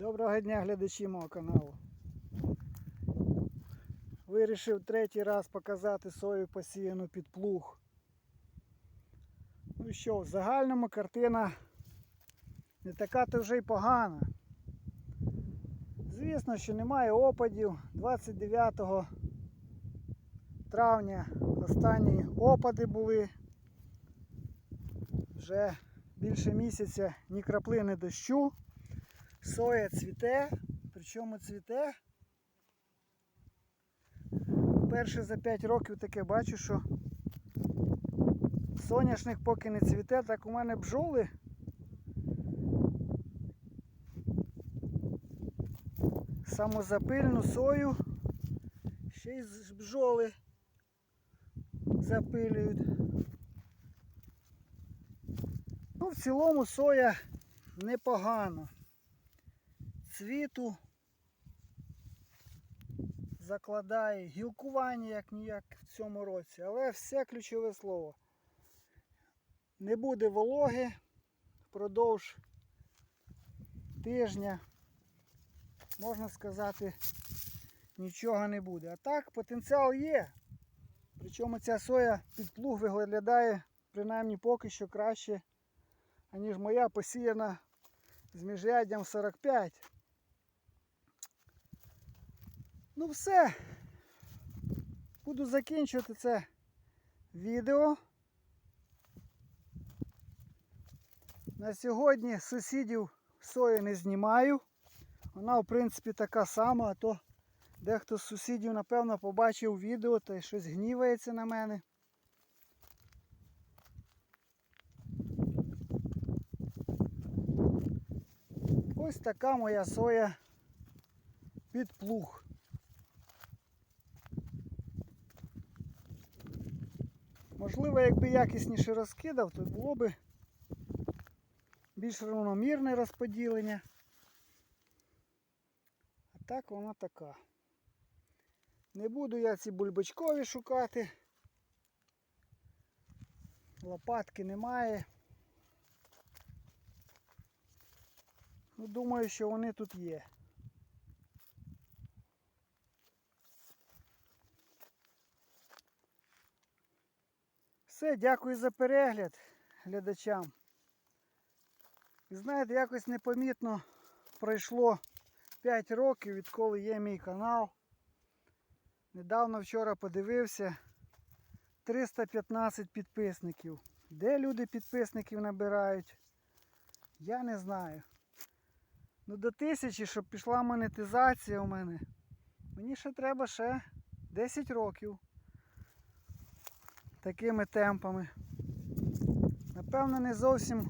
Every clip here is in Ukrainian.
Доброго дня глядачі мого каналу. Вирішив третій раз показати сою посіяну під плуг. Ну що, в загальному картина не така то вже й погана. Звісно, що немає опадів. 29 травня останні опади були. Вже більше місяця ні краплини дощу. Соя цвіте, причому цвіте. Перше за 5 років таке бачу, що соняшник поки не цвіте, так у мене бджоли. Самозапильну сою ще й з бджоли запилюють. Ну, в цілому соя непогано цвіту закладає гілкування як ніяк в цьому році, але все ключове слово. Не буде вологи впродовж тижня, можна сказати, нічого не буде. А так потенціал є. Причому ця соя під плуг виглядає принаймні поки що краще, аніж моя посіяна з міжряддям 45. Ну все. Буду закінчувати це відео. На сьогодні сусідів сої не знімаю. Вона в принципі така сама, а то дехто з сусідів, напевно, побачив відео та й щось гнівається на мене. Ось така моя соя під плуг. Можливо, якби якісніше розкидав, то було б більш рівномірне розподілення. А так вона така. Не буду я ці бульбочкові шукати. Лопатки немає. Ну, думаю, що вони тут є. Все, дякую за перегляд глядачам. І знаєте, якось непомітно пройшло 5 років, відколи є мій канал. Недавно вчора подивився 315 підписників. Де люди підписників набирають? Я не знаю. Ну до тисячі, щоб пішла монетизація у мене. Мені ще треба ще 10 років такими темпами. Напевно, не зовсім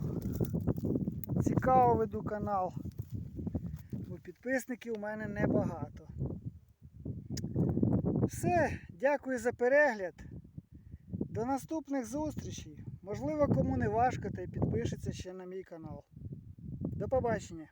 цікаво веду канал, бо підписників у мене небагато. Все, дякую за перегляд. До наступних зустрічей. Можливо, кому не важко, та й підпишеться ще на мій канал. До побачення!